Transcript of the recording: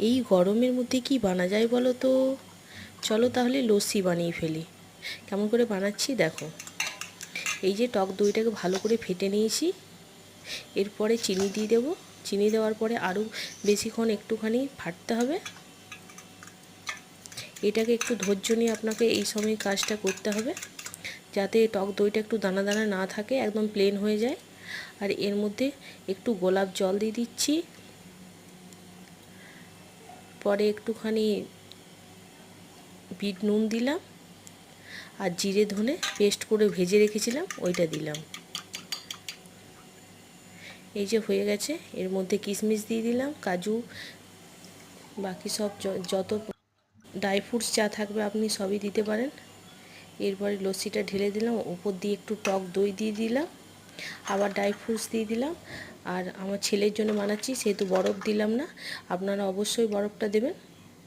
এই গরমের মধ্যে কি বানা যায় বলো তো? চলো তাহলে লস্যি বানিয়ে ফেলি। কেমন করে বানাচ্ছি দেখো। এই যে টক দইটাকে ভালো করে ফেটে নিয়েছি। এরপরে চিনি দিয়ে দেবো। চিনি দেওয়ার পরে আরও বেশিক্ষণ একটুখানি ফাটতে হবে। এটাকে একটু ধৈর্য নিয়ে আপনাকে এই সময় কাজটা করতে হবে। যাতে টক দইটা একটু দানা দানা না থাকে, একদম প্লেন হয়ে যায়। আর এর মধ্যে একটু গোলাপ জল দিয়ে দিচ্ছি। পরে একটুখানি বিট নুন দিলাম আর জিরে ধনে পেস্ট করে ভেজে রেখেছিলাম, ওইটা দিলাম। এই যে হয়ে গেছে, এর মধ্যে কিশমিশ দিয়ে দিলাম, কাজু, বাকি সব যত ড্রাই ফ্রুটস যা থাকবে আপনি সবই দিতে পারেন। এরপরে লস্যিটা ঢেলে দিলাম উপর দিয়ে একটু টক দই দিয়ে দিলাম। আবার ড্রাই ফ্রুটস দিয়ে দিলাম। আর আমার ছেলের জন্য বানাচ্ছি, সেহেতু বরফ দিলাম না। আপনারা অবশ্যই বরফটা দেবেন।